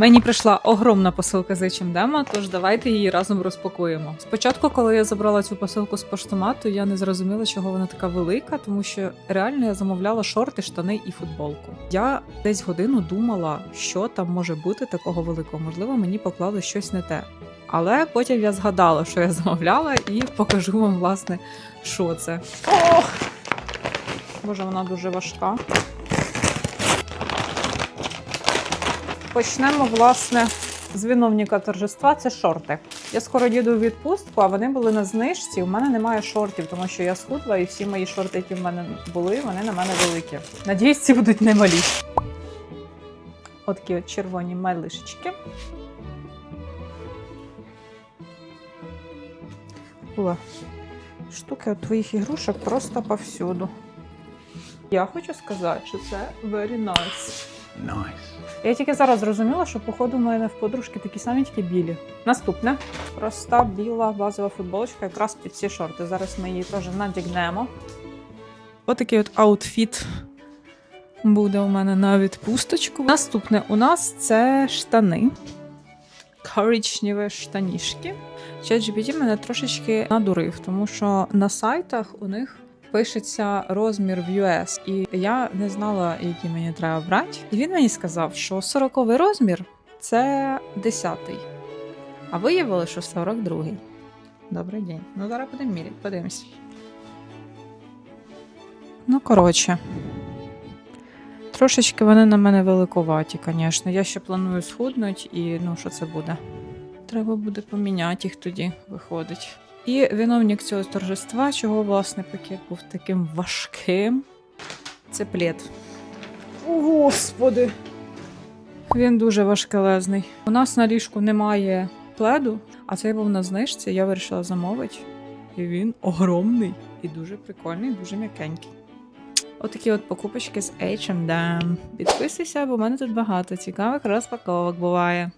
Мені прийшла огромна посилка з H&M, тож давайте її разом розпакуємо. Спочатку, коли я забрала цю посилку з поштомату, я не зрозуміла, чого вона така велика, тому що реально я замовляла шорти, штани і футболку. Я десь годину думала, що там може бути такого великого. Можливо, мені поклали щось не те. Але потім я згадала, що я замовляла, і покажу вам, власне, що це. Ох! Боже, вона дуже важка. Почнемо, власне, з виновника торжества. Це шорти. Я скоро їду у відпустку, а вони були на знижці. У мене немає шортів, тому що я схудла, і всі мої шорти, які в мене були, вони на мене великі. Надіюсь, ці будуть немалі. Отакі от червоні малишечки. О, штуки от твоїх ігрушок просто повсюду. Я хочу сказати, що це very nice. Nice. Я тільки зараз зрозуміла, що походу в мене в подружки такі самі тільки білі. Наступне проста біла базова футболочка, якраз під ці шорти. Зараз ми її теж надягнемо. Отакий от аутфіт буде у мене на відпусточку. Наступне у нас це штани. Коричневі штанішки. ChatGPT мене трошечки надурив, тому що на сайтах у них пишеться розмір в US, і я не знала, який мені треба брати. І він мені сказав, що 40 розмір це 10 а виявили, що 42 Добрий день. Ну, зараз будемо міряти, подивимось. Ну, коротше. Трошечки вони на мене великоваті, звісно. Я ще планую схуднути, і ну, що це буде? Треба буде поміняти їх тоді, виходить. І виновник цього торжества, чого власне пакет був таким важким. Це плед. О, господи! Він дуже важкелезний. У нас на ліжку немає пледу, а цей був на знижці, я вирішила замовити. І він огромний і дуже прикольний, дуже м'якенький. Отакі от покупочки з H&M. Підписуйся, бо в мене тут багато цікавих розпаковок буває.